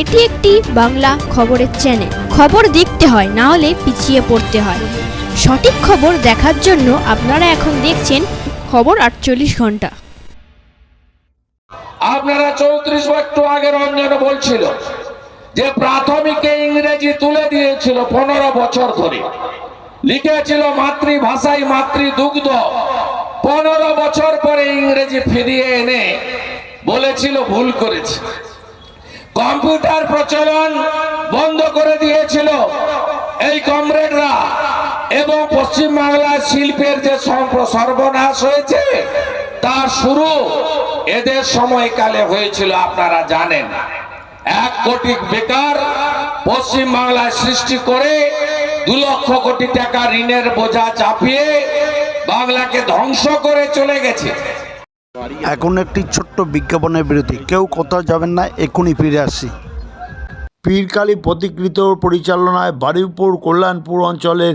এটি একটি বাংলা খবরের চ্যানেল খবর দেখতে হয়, না হলে পিছিয়ে পড়তে হয়। সঠিক খবর দেখার জন্য আপনারা এখন দেখছেন খবর আটচল্লিশ ঘণ্টা। আপনারা চৌত্রিশ একটু আগে রঞ্জন বলছিল যে প্রাথমিকে ইংরেজি তুলে দিয়েছিল পনেরো বছর ধরে। লিখেছিল মাতৃভাষায় মাতৃদুগ্ধ। পনেরো বছর পরে ইংরেজি ফিরিয়ে এনে বলেছিল ভুল করেছে। কম্পিউটার প্রচলন বন্ধ করে দিয়েছিল এই কমরেডরা। এবং পশ্চিমবাংলার শিল্পের যে সর্ব- সর্বনাশ হয়েছে তার শুরু এদের সময়কালে হয়েছিল, আপনারা জানেন। এক কোটি বেকার পশ্চিম বাংলায় সৃষ্টি করে দু লক্ষ কোটি টাকা ঋণের বোঝা চাপিয়ে বাংলাকে ধ্বংস করে চলে গেছে। এখন একটি ছোট্ট বিজ্ঞাপনের বিরতি। কেউ কোথাও যাবেন না এখনই ফিরে আসি। পীরকালী প্রতিকৃত পরিচালনায় বারুইপুর, কল্যাণপুর অঞ্চলের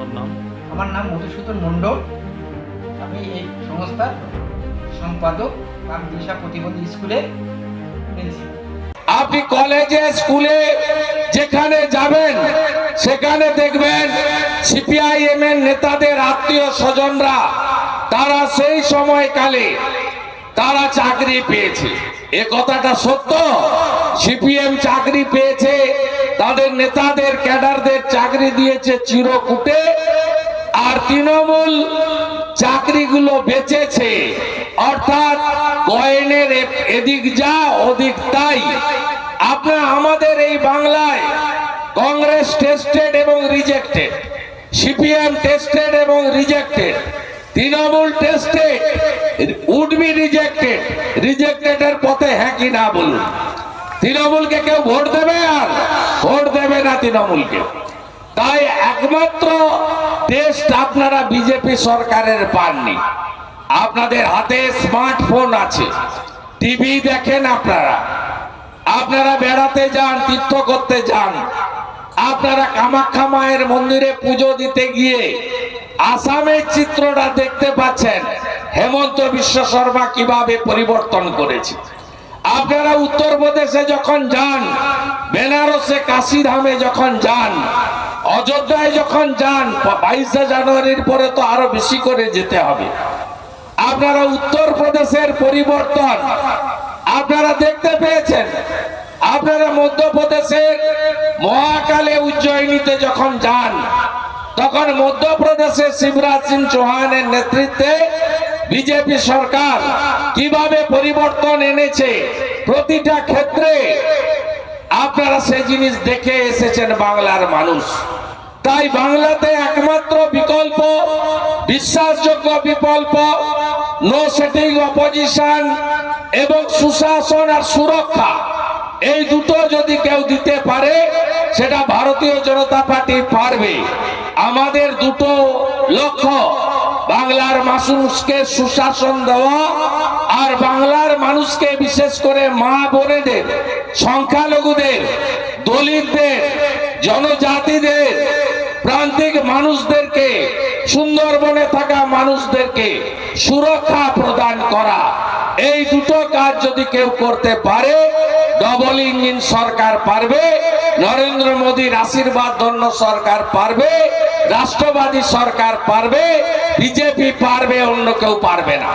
আপনার নাম? আমার নাম মধুসূদন মণ্ডল। আমি এই সংস্থার সম্পাদক রাম দিশা প্রতিবন্ধী প্রিন্সিপাল। আপনি কলেজে স্কুলে যেখানে যাবেন সেখানে দেখবেন সিপিআইএম এর নেতাদের আত্মীয় স্বজনরা তারা সেই সময়কালে তারা চাকরি পেয়েছে। এ কথাটা সত্য? সিপিএম চাকরি পেয়েছে তাদের নেতাদের, ক্যাডারদের চাকরি দিয়েছে চিরকুটে, আর তৃণমূল চাকরিগুলো বেচেছে। অর্থাৎ কয়েনের এদিক যা, ওদিক তাই। আপনার আমাদের এই বাংলায় কংগ্রেস টেস্টেড এবং রিজেক্টেড সিপিএম টেস্টেড এবং rejected Trinamool tested would be rejected rejected এর পথে হ্যাঁ কি না বলুন? তৃণমূলকে কেউ ভোট দেবে আর ভোট দেবে না তৃণমূলকে। তাই একমাত্র টেস্ট আপনারা বিজেপি সরকারের পাননি। আপনাদের হাতে স্মার্টফোন আছে, টিভি দেখেন আপনারা। আপনারা বেড়াতে যান, তীর্থ করতে যান। আপনারা কামাখ্যা মায়ের মন্দিরে পুজো দিতে গিয়ে আসামের চিত্রটা দেখতে পাচ্ছেন। হেমন্ত বিশ্ব শর্মা কীভাবে পরিবর্তন করেছে। আপনারা উত্তরপ্রদেশে যখন যান, বেনারসে কাশিধামে যখন যান, অযোধ্যায় যখন যান, বাইশে জানুয়ারির পরে তো আরও বেশি করে যেতে হবে। আপনারা উত্তরপ্রদেশের পরিবর্তন, আপনারা দেখতে পেয়েছেন। আপনারা মধ্যপ্রদেশের মহাকালে উজ্জয়িনীতে যখন যান, তখন মধ্যপ্রদেশে শিবরাজ সিং চৌহানের নেতৃত্বে বিজেপি সরকার কীভাবে পরিবর্তন এনেছে প্রতিটা ক্ষেত্রে আপনারা সেই জিনিস দেখে এসেছেন বাংলার মানুষ। তাই বাংলাতে একমাত্র বিকল্প, বিশ্বাসযোগ্য বিকল্প নো সেটিং অপোজিশন এবং সুশাসন আর সুরক্ষা। এই দুটো যদি কেউ দিতে পারে, সেটা ভারতীয় জনতা পার্টি পারবে। আমাদের দুটো লক্ষ্য। বাংলার মানুষকে সুশাসন দেওয়া আর বাংলার মানুষকে বিশেষ করে মা বোনেদের, সংখ্যালঘুদের, দলিতদের, জনজাতিদের, প্রান্তিক মানুষদেরকে, সুন্দরবনে থাকা মানুষদেরকে সুরক্ষা প্রদান করা। এই দুটো কাজ যদি কেউ করতে পারে ডবল ইঞ্জিন সরকার পারবে। নরেন্দ্র মোদীর আশীর্বাদ ধন্য সরকার পারবে, রাষ্ট্রবাদী সরকার পারবে, বিজেপি পারবে, অন্য কেউ পারবে না।